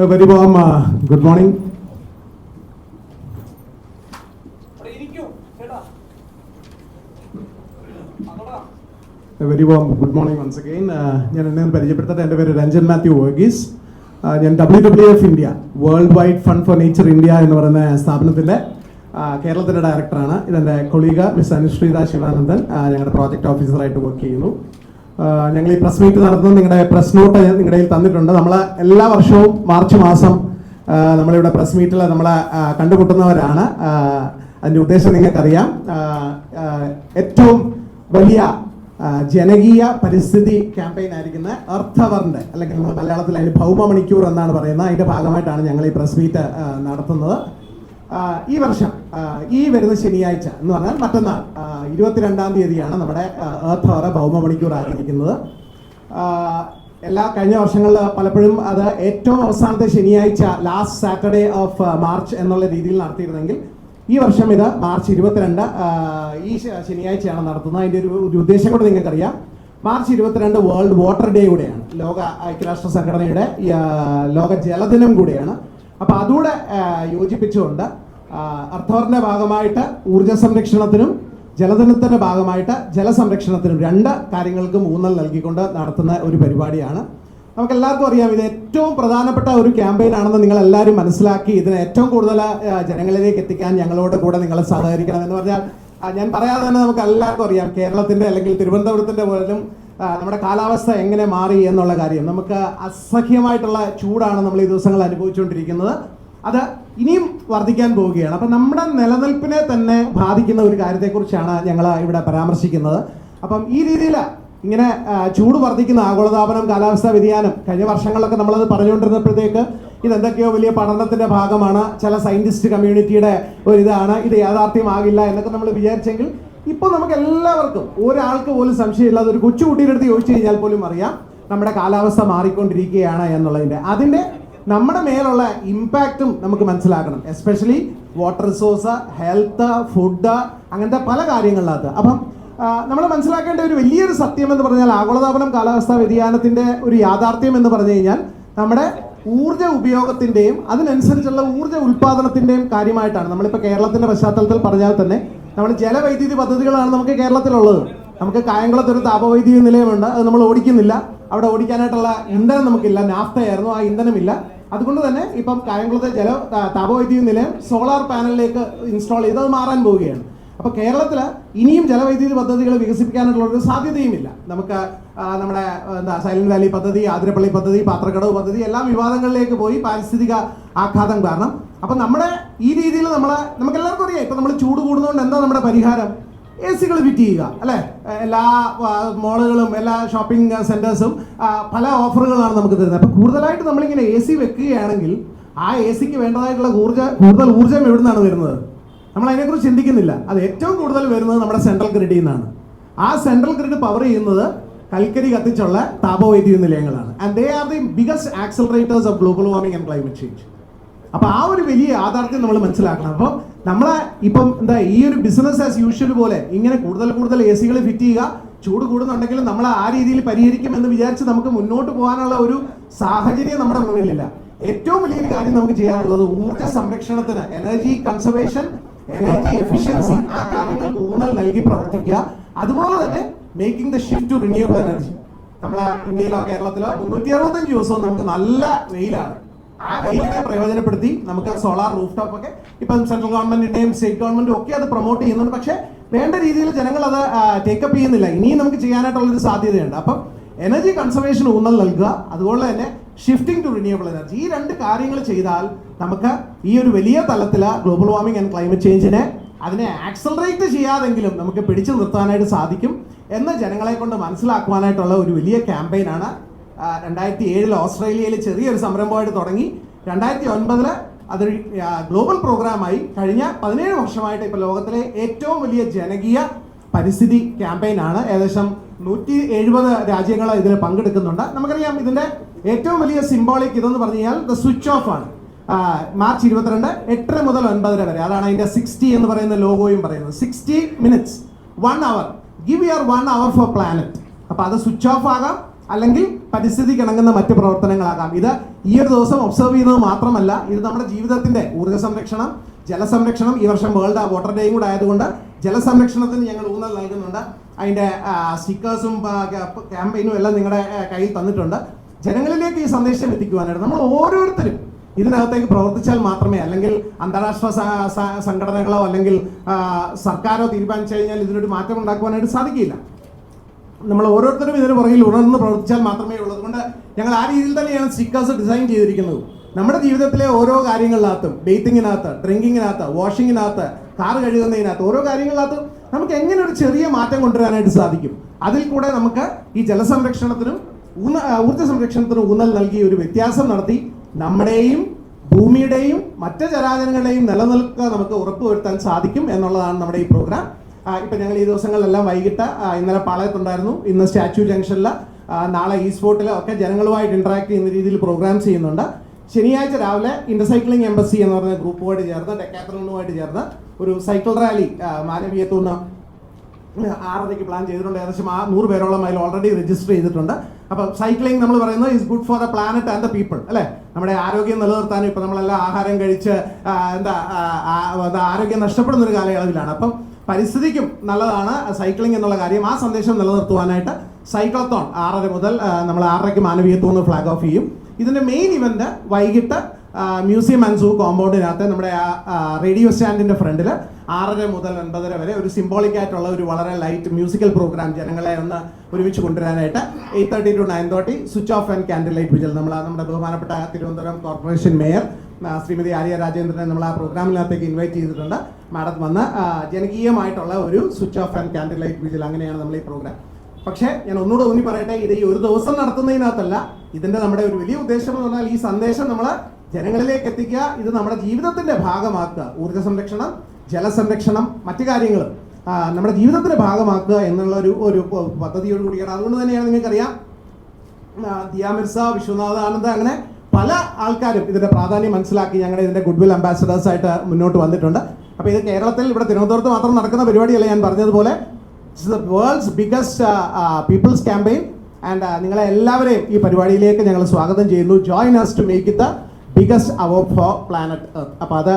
Uh, good morning. A very good morning ones. Uh, ഞാൻ എന്നെ ഒന്ന് പരിചയപ്പെടുത്തട്ടെ. എന്റെ പേര് രഞ്ജൻ മാത്യു വർഗീസ്. Uh, ഞാൻ W W F India world wide fund for nature India എന്ന് പറയുന്ന സ്ഥാപനത്തിന്റെ കേരളത്തിന്റെ ഡയറക്ടറാണ് ഇതെന്റെ കൊളീഗ മിസ് അനുശ്രീത ശിവാനന്ദൻ. ഞങ്ങളുടെ പ്രോജക്റ്റ് ഓഫീസറായിട്ട് വർക്ക് ചെയ്യുന്നു. ഞങ്ങൾ ഈ പ്രസ് മീറ്റ് നടത്തുന്നത് നിങ്ങളുടെ പ്രസ് നോട്ട് നിങ്ങളുടെ കയ്യിൽ തന്നിട്ടുണ്ട്. നമ്മൾ എല്ലാ വർഷവും മാർച്ച് മാസം നമ്മളിവിടെ പ്രസ് മീറ്റിൽ നമ്മളെ കണ്ടുമുട്ടുന്നവരാണ്. അതിന്റെ ഉദ്ദേശം നിങ്ങൾക്കറിയാം. ഏറ്റവും വലിയ ജനകീയ പരിസ്ഥിതി ക്യാമ്പയിൻ ആയിരിക്കുന്ന എർത്ത് അല്ലെങ്കിൽ മലയാളത്തിൽ അതിന് ഭൗമ മണിക്കൂർ എന്നാണ് പറയുന്നത്. അതിന്റെ ഭാഗമായിട്ടാണ് ഞങ്ങൾ ഈ പ്രസ് മീറ്റ് നടത്തുന്നത്. ഈ വർഷം ഈ വരുന്ന ശനിയാഴ്ച എന്ന് പറഞ്ഞാൽ മറ്റന്നാൾ ഇരുപത്തിരണ്ടാം തീയതിയാണ് നമ്മുടെ ഏർത്ത് അവർ ഭൗമ മണിക്കൂർ ആരംഭിക്കുന്നത്. എല്ലാ കഴിഞ്ഞ വർഷങ്ങളിൽ പലപ്പോഴും അത് ഏറ്റവും അവസാനത്തെ ശനിയാഴ്ച ലാസ്റ്റ് സാറ്റർഡേ ഓഫ് മാർച്ച് എന്നുള്ള രീതിയിൽ നടത്തിയിരുന്നെങ്കിൽ ഈ വർഷം ഇത് മാർച്ച് ഇരുപത്തിരണ്ട് ഈ ശനിയാഴ്ചയാണ് നടത്തുന്നത്. അതിന്റെ ഒരു ഒരു ഉദ്ദേശം കൂടെ നിങ്ങൾക്കറിയാം. മാർച്ച് ഇരുപത്തിരണ്ട് വേൾഡ് വാട്ടർ ഡേ കൂടെയാണ് ലോക ഐക്യരാഷ്ട്ര സംഘടനയുടെ ലോക ജലദിനം കൂടെയാണ്. അപ്പോൾ അതുകൂടെ യോജിപ്പിച്ചുകൊണ്ട് അർത്ഥവറിന്റെ ഭാഗമായിട്ട് ഊർജ സംരക്ഷണത്തിനും ജലദിനത്തിന്റെ ഭാഗമായിട്ട് ജലസംരക്ഷണത്തിനും രണ്ട് കാര്യങ്ങൾക്കും ഊന്നൽ നൽകിക്കൊണ്ട് നടത്തുന്ന ഒരു പരിപാടിയാണ്. നമുക്ക് എല്ലാവർക്കും അറിയാം ഇത് ഏറ്റവും പ്രധാനപ്പെട്ട ഒരു ക്യാമ്പയിൻ ആണെന്ന് നിങ്ങൾ എല്ലാവരും മനസ്സിലാക്കി ഇതിനെ ഏറ്റവും കൂടുതൽ ജനങ്ങളിലേക്ക് എത്തിക്കാൻ ഞങ്ങളോട് കൂടെ നിങ്ങൾ സഹകരിക്കണം എന്ന് പറഞ്ഞാൽ ഞാൻ പറയാതെ തന്നെ നമുക്ക് എല്ലാവർക്കും അറിയാം കേരളത്തിന്റെ അല്ലെങ്കിൽ തിരുവനന്തപുരത്തിന്റെ പോലും നമ്മുടെ കാലാവസ്ഥ എങ്ങനെ മാറി എന്നുള്ള കാര്യം. നമുക്ക് അസഹ്യമായിട്ടുള്ള ചൂടാണ് നമ്മൾ ഈ ദിവസങ്ങൾ അനുഭവിച്ചുകൊണ്ടിരിക്കുന്നത്. അത് ഇനിയും വർദ്ധിക്കാൻ പോവുകയാണ്. അപ്പം നമ്മുടെ നിലനിൽപ്പിനെ തന്നെ ബാധിക്കുന്ന ഒരു കാര്യത്തെക്കുറിച്ചാണ് ഞങ്ങൾ ഇവിടെ പരാമർശിക്കുന്നത്. അപ്പം ഈ രീതിയിൽ ഇങ്ങനെ ചൂട് വർദ്ധിക്കുന്ന ആഗോളതാപനം കാലാവസ്ഥാ വ്യതിയാനം കഴിഞ്ഞ വർഷങ്ങളിലൊക്കെ നമ്മളത് പറഞ്ഞുകൊണ്ടിരുന്നപ്പോഴത്തേക്ക് ഇതെന്തൊക്കെയോ വലിയ പഠനത്തിന്റെ ഭാഗമാണ്. ചില സയന്റിസ്റ്റ് കമ്മ്യൂണിറ്റിയുടെ ഒരു ഇതാണ് ഇത് യാഥാർത്ഥ്യമാകില്ല എന്നൊക്കെ നമ്മൾ വിചാരിച്ചെങ്കിൽ ഇപ്പൊ നമുക്ക് എല്ലാവർക്കും ഒരാൾക്ക് പോലും സംശയമില്ലാതെ ഒരു കൊച്ചുകുട്ടിയുടെ അടുത്ത് ചോദിച്ചു കഴിഞ്ഞാൽ പോലും അറിയാം നമ്മുടെ കാലാവസ്ഥ മാറിക്കൊണ്ടിരിക്കുകയാണ് എന്നുള്ളതിന്റെ. അതിന്റെ നമ്മുടെ മേലുള്ള ഇമ്പാക്റ്റും നമുക്ക് മനസ്സിലാക്കണം. Especially water resource health food അങ്ങനത്തെ പല കാര്യങ്ങളിനകത്ത്. അപ്പം നമ്മൾ മനസ്സിലാക്കേണ്ട ഒരു വലിയൊരു സത്യം എന്ന് പറഞ്ഞാൽ ആഗോളതാപനം കാലാവസ്ഥാ വ്യതിയാനത്തിന്റെ ഒരു യാഥാർത്ഥ്യം എന്ന് പറഞ്ഞു കഴിഞ്ഞാൽ നമ്മുടെ ഊർജ ഉപയോഗത്തിന്റെയും അതിനനുസരിച്ചുള്ള ഊർജ ഉൽപാദനത്തിന്റെയും കാര്യമായിട്ടാണ്. നമ്മളിപ്പോൾ കേരളത്തിന്റെ പശ്ചാത്തലത്തിൽ പറഞ്ഞാൽ തന്നെ നമ്മൾ ജലവൈദ്യുതി പദ്ധതികളാണ് നമുക്ക് കേരളത്തിലുള്ളത്. നമുക്ക് കായംകുളത്ത് ഒരു താപവൈദ്യുതി നിലയമുണ്ട്. അത് നമ്മൾ ഓടിക്കുന്നില്ല. അവിടെ ഓടിക്കാനായിട്ടുള്ള ഇന്ധനം നമുക്കില്ല. നാഫ്തയായിരുന്നു. ആ ഇന്ധനമില്ല. അതുകൊണ്ട് തന്നെ ഇപ്പം കായംകുളത്തെ ജല താപവൈദ്യുതി നിലയം സോളാർ പാനലിലേക്ക് ഇൻസ്റ്റാൾ ചെയ്ത് അത് മാറാൻ പോവുകയാണ്. അപ്പോൾ കേരളത്തിൽ ഇനിയും ജലവൈദ്യുതി പദ്ധതികൾ വികസിപ്പിക്കാനുള്ള ഒരു സാധ്യതയുമില്ല. നമുക്ക് നമ്മുടെ എന്താ സൈലന്റ് വാലി പദ്ധതി ആതിരപ്പള്ളി പദ്ധതി പാത്രക്കടവ് പദ്ധതി എല്ലാം വിവാദങ്ങളിലേക്ക് പോയി പാരിസ്ഥിതിക ആഘാതം കാരണം. അപ്പം നമ്മുടെ ഈ രീതിയിൽ നമ്മളെ നമുക്ക് അറിയാം ഇപ്പം നമ്മൾ ചൂട് കൂടുന്നതുകൊണ്ട് എന്താ നമ്മുടെ പരിഹാരം? എ സികൾ ഫിറ്റ് ചെയ്യുക അല്ലേ? എല്ലാ മോളുകളും എല്ലാ ഷോപ്പിംഗ് സെന്റേഴ്സും പല ഓഫറുകളാണ് നമുക്ക് തരുന്നത്. അപ്പോൾ കൂടുതലായിട്ട് നമ്മളിങ്ങനെ എ സി വെക്കുകയാണെങ്കിൽ ആ എ സിക്ക് വേണ്ടതായിട്ടുള്ള ഊർജ കൂടുതൽ ഊർജം എവിടെ നിന്നാണ് വരുന്നത്? നമ്മൾ അതിനെക്കുറിച്ച് ചിന്തിക്കുന്നില്ല. അത് ഏറ്റവും കൂടുതൽ വരുന്നത് നമ്മുടെ സെൻട്രൽ ഗ്രിഡിൽ നിന്നാണ് ആ സെൻട്രൽ ഗ്രിഡ് പവർ ചെയ്യുന്നത് കൽക്കരി കത്തിച്ചുള്ള താപവൈദ്യുതി നിലയങ്ങളാണ്. And they are the biggest accelerators of global warming and climate change അപ്പൊ ആ ഒരു വലിയ യാഥാർത്ഥ്യം നമ്മൾ മനസ്സിലാക്കണം. അപ്പം നമ്മളെ ഇപ്പം എന്താ ഈ ഒരു ബിസിനസ് ആസ് യൂഷ്വൽ പോലെ ഇങ്ങനെ കൂടുതൽ കൂടുതൽ എ സികൾ ഫിറ്റ് ചെയ്യുക ചൂട് കൂടുന്നുണ്ടെങ്കിലും നമ്മൾ ആ രീതിയിൽ പരിഹരിക്കും എന്ന് വിചാരിച്ച് നമുക്ക് മുന്നോട്ട് പോകാനുള്ള ഒരു സാഹചര്യം നമ്മുടെ മുന്നിലില്ല. ഏറ്റവും വലിയൊരു കാര്യം നമുക്ക് ചെയ്യാനുള്ളത് ഊർജ സംരക്ഷണത്തിന് എനർജി കൺസർവേഷൻ എനർജി എഫിഷ്യൻസി ആ കാര്യങ്ങൾക്ക് ഊന്നൽ നൽകി പ്രവർത്തിക്കുക. അതുപോലെ തന്നെ making the shift to renewable energy നമ്മളെ ഇന്ത്യയിലോ കേരളത്തിലോ മുന്നൂറ്റി അറുപത്തഞ്ച് ദിവസവും നമുക്ക് നല്ല വെയിലാണ്. പ്രയോജനപ്പെടുത്തി. നമുക്ക് സോളാർ റൂഫ് ടോപ്പ് ഒക്കെ ഇപ്പം സെൻട്രൽ ഗവൺമെന്റിന്റെയും സ്റ്റേറ്റ് ഗവൺമെന്റും ഒക്കെ അത് പ്രൊമോട്ട് ചെയ്യുന്നുണ്ട്. പക്ഷേ വേണ്ട രീതിയിൽ ജനങ്ങൾ അത് ടേക്കപ്പ് ചെയ്യുന്നില്ല. ഇനിയും നമുക്ക് ചെയ്യാനായിട്ടുള്ള ഒരു സാധ്യതയുണ്ട്. അപ്പം എനർജി കൺസർവേഷൻ ഊന്നൽ നൽകുക. അതുപോലെ തന്നെ ഷിഫ്റ്റിംഗ് ടു റിന്യൂവബിൾ എനർജി ഈ രണ്ട് കാര്യങ്ങൾ ചെയ്താൽ നമുക്ക് ഈ ഒരു വലിയ തലത്തിൽ ഗ്ലോബൽ വാർമിംഗ് ആൻഡ് ക്ലൈമറ്റ് ചേഞ്ചിനെ അതിനെ ആക്സലറേറ്റ് ചെയ്യാതെങ്കിലും നമുക്ക് പിടിച്ചു നിർത്താനായിട്ട് സാധിക്കും എന്ന് ജനങ്ങളെ കൊണ്ട് മനസ്സിലാക്കുവാനായിട്ടുള്ള ഒരു വലിയ ക്യാമ്പയിനാണ് രണ്ടായിരത്തി ഏഴിൽ ഓസ്ട്രേലിയയിൽ ചെറിയൊരു സംരംഭമായിട്ട് തുടങ്ങി. രണ്ടായിരത്തി ഒൻപതിൽ അതൊരു ഗ്ലോബൽ പ്രോഗ്രാമായി. കഴിഞ്ഞ പതിനേഴ് വർഷമായിട്ട് ഇപ്പോൾ ലോകത്തിലെ ഏറ്റവും വലിയ ജനകീയ പരിസ്ഥിതി ക്യാമ്പയിനാണ്. ഏകദേശം നൂറ്റി എഴുപത് രാജ്യങ്ങൾ ഇതിൽ പങ്കെടുക്കുന്നുണ്ട്. നമുക്കറിയാം ഇതിന്റെ ഏറ്റവും വലിയ സിംബോളിക് ഇതെന്ന് പറഞ്ഞു കഴിഞ്ഞാൽ ദ സ്വിച്ച് ഓഫ് ആണ്. മാർച്ച് ഇരുപത്തിരണ്ട് എട്ടര മുതൽ ഒൻപതര വരെ. അതാണ് അതിന്റെ സിക്സ്റ്റി എന്ന് പറയുന്ന ലോഗോയും പറയുന്നത്. Sixty minutes one hour give your one hour for planet അപ്പോൾ അത് സ്വിച്ച് ഓഫ് ആകാം. അല്ലെങ്കിൽ പരിസ്ഥിതിക്ക് ഇണങ്ങുന്ന മറ്റ് പ്രവർത്തനങ്ങളാകാം. ഇത് ഈ ഒരു ദിവസം ഒബ്സർവ് ചെയ്യുന്നത് മാത്രമല്ല ഇത് നമ്മുടെ ജീവിതത്തിന്റെ ഊർജ സംരക്ഷണം ജലസംരക്ഷണം. ഈ വർഷം വേൾഡ് വാട്ടർ ഡേയും കൂടെ ആയതുകൊണ്ട് ജലസംരക്ഷണത്തിന് ഞങ്ങൾ ഊന്നൽ നൽകുന്നുണ്ട്. അതിന്റെ സ്റ്റിക്കേഴ്സും ക്യാമ്പയിനും എല്ലാം നിങ്ങളുടെ കയ്യിൽ തന്നിട്ടുണ്ട്. ജനങ്ങളിലേക്ക് ഈ സന്ദേശം എത്തിക്കുവാനായിട്ട് നമ്മൾ ഓരോരുത്തരും ഇതിനകത്തേക്ക് പ്രവർത്തിച്ചാൽ മാത്രമേ അല്ലെങ്കിൽ അന്താരാഷ്ട്ര സംഘടനകളോ അല്ലെങ്കിൽ സർക്കാരോ തീരുമാനിച്ചു കഴിഞ്ഞാൽ ഇതിനൊരു മാറ്റം ഉണ്ടാക്കുവാനായിട്ട് സാധിക്കില്ല നമ്മൾ ഓരോരുത്തരും ഇതിന് പുറകിൽ ഉണർന്ന് പ്രവർത്തിച്ചാൽ മാത്രമേ ഉള്ളൂ. അതുകൊണ്ട് ഞങ്ങൾ ആ രീതിയിൽ തന്നെയാണ് സ്റ്റിക്കേഴ്സ് ഡിസൈൻ ചെയ്തിരിക്കുന്നത്. നമ്മുടെ ജീവിതത്തിലെ ഓരോ കാര്യങ്ങളിനകത്തും ബേത്തിങ്ങിനകത്ത് ഡ്രിങ്കിങ്ങിനകത്ത് വാഷിങ്ങിനകത്ത് കാർ കഴുകുന്നതിനകത്ത് ഓരോ കാര്യങ്ങളിനകത്തും നമുക്ക് എങ്ങനെ ഒരു ചെറിയ മാറ്റം കൊണ്ടുവരാനായിട്ട് സാധിക്കും? അതിൽ കൂടെ നമുക്ക് ഈ ജലസംരക്ഷണത്തിനും ഊന്ന ഊർജ സംരക്ഷണത്തിനും ഊന്നൽ നൽകി ഒരു വ്യത്യാസം നടത്തി നമ്മുടെയും ഭൂമിയുടെയും മറ്റ് ജലാചരങ്ങളുടെയും നിലനിൽക്കുക നമുക്ക് ഉറപ്പുവരുത്താൻ സാധിക്കും എന്നുള്ളതാണ് നമ്മുടെ ഈ പ്രോഗ്രാം ഇപ്പൊ ഞങ്ങൾ ഈ ദിവസങ്ങളിലെല്ലാം വൈകിട്ട് ഇന്നലെ പാളയത്തുണ്ടായിരുന്നു. ഇന്ന് സ്റ്റാച്യു ജംഗ്ഷനിൽ നാളെ ഈ സ്പോട്ടിൽ ഒക്കെ ജനങ്ങളുമായിട്ട് ഇന്ററാക്ട് ചെയ്യുന്ന രീതിയിൽ പ്രോഗ്രാം ചെയ്യുന്നുണ്ട്. ശനിയാഴ്ച രാവിലെ ഇന്റർസൈക്ലിംഗ് എംബസി എന്ന് പറഞ്ഞ ഗ്രൂപ്പുമായിട്ട് ചേർന്ന് ഡെക്കാത്തലോണുമായിട്ട് ചേർന്ന് ഒരു സൈക്കിൾ റാലി മാനവീയത്തുനിന്ന് ആറരയ്ക്ക് പ്ലാൻ ചെയ്തിട്ടുണ്ട്. ഏകദേശം ആ നൂറ് പേരോളം അതിൽ ഓൾറെഡി രജിസ്റ്റർ ചെയ്തിട്ടുണ്ട്. അപ്പോൾ സൈക്ലിംഗ് നമ്മൾ പറയുന്നത് is good for the planet and the people അല്ലേ? നമ്മുടെ ആരോഗ്യം നിലനിർത്താനും ഇപ്പം നമ്മളെല്ലാം ആഹാരം കഴിച്ച് എന്താ ആരോഗ്യം നഷ്ടപ്പെടുന്ന ഒരു കാലയളവിലാണ്. അപ്പം പരിസ്ഥിതിക്കും നല്ലതാണ് സൈക്ലിംഗ് എന്നുള്ള കാര്യം. ആ സന്ദേശം നിലനിർത്തുവാനായിട്ട് സൈക്ലത്തോൺ ആറര മുതൽ നമ്മൾ ആറരയ്ക്ക് മാനവീയത്വം ഫ്ലാഗ് ഓഫ് ചെയ്യും. ഇതിന്റെ മെയിൻ ഇവന്റ് വൈകിട്ട് മ്യൂസിയം ആൻഡ് സൂ കോമ്പൗണ്ടിനകത്ത് നമ്മുടെ റേഡിയോ സ്റ്റാൻഡിന്റെ ഫ്രണ്ടിൽ ആറര മുതൽ ഒൻപതര വരെ ഒരു സിംബോളിക് ആയിട്ടുള്ള ഒരു വളരെ ലൈറ്റ് മ്യൂസിക്കൽ പ്രോഗ്രാം ജനങ്ങളെ ഒന്ന് ഒരുമിച്ച് കൊണ്ടുവരാനായിട്ട് eight thirty to nine thirty switch off and candle light vigil നമ്മൾ നമ്മുടെ ബഹുമാനപ്പെട്ട തിരുവനന്തപുരം കോർപ്പറേഷൻ മേയർ ശ്രീമതി ആര്യ രാജേന്ദ്രനെ നമ്മൾ ആ പ്രോഗ്രാമിനകത്തേക്ക് ഇൻവൈറ്റ് ചെയ്തിട്ടുണ്ട്. മാഡം വന്ന് ജനകീയമായിട്ടുള്ള ഒരു switch off and candle light vigil അങ്ങനെയാണ് നമ്മൾ ഈ പ്രോഗ്രാം പക്ഷേ ഞാൻ ഒന്നുകൂടെ ഊന്നി പറയട്ടെ ഇത് ഈ ഒരു ദിവസം നടത്തുന്നതിനകത്തല്ല. ഇതിന്റെ നമ്മുടെ ഒരു വലിയ ഉദ്ദേശം എന്ന് പറഞ്ഞാൽ ഈ സന്ദേശം നമ്മൾ ജനങ്ങളിലേക്ക് എത്തിക്കുക ഇത് നമ്മുടെ ജീവിതത്തിന്റെ ഭാഗമാക്കുക. ഊർജ സംരക്ഷണം ജലസംരക്ഷണം മറ്റു കാര്യങ്ങൾ. നമ്മുടെ ജീവിതത്തിന്റെ ഭാഗമാക്കുക എന്നുള്ള ഒരു ഒരു പദ്ധതിയോട് കൂടിയാണ്. അതുകൊണ്ട് തന്നെയാണ് നിങ്ങൾക്കറിയാം ദിയാമിർസ വിശ്വനാഥ ആനന്ദ് അങ്ങനെ പല ആൾക്കാരും ഇതിന്റെ പ്രാധാന്യം മനസ്സിലാക്കി ഞങ്ങളുടെ ഇതിന്റെ ഗുഡ്വിൽ അംബാസഡേഴ്സ് ആയിട്ട് മുന്നോട്ട് വന്നിട്ടുണ്ട്. അപ്പോൾ ഇത് കേരളത്തിൽ ഇവിടെ തിരുവനന്തപുരത്ത് മാത്രം നടക്കുന്ന പരിപാടിയല്ല ഞാൻ പറഞ്ഞതുപോലെ. World's biggest people's campaign and നിങ്ങളെ എല്ലാവരെയും ഈ പരിപാടിയിലേക്ക് ഞങ്ങൾ സ്വാഗതം ചെയ്യുന്നു. Join us to make it the biggest hour for planet earth അപ്പോൾ അത്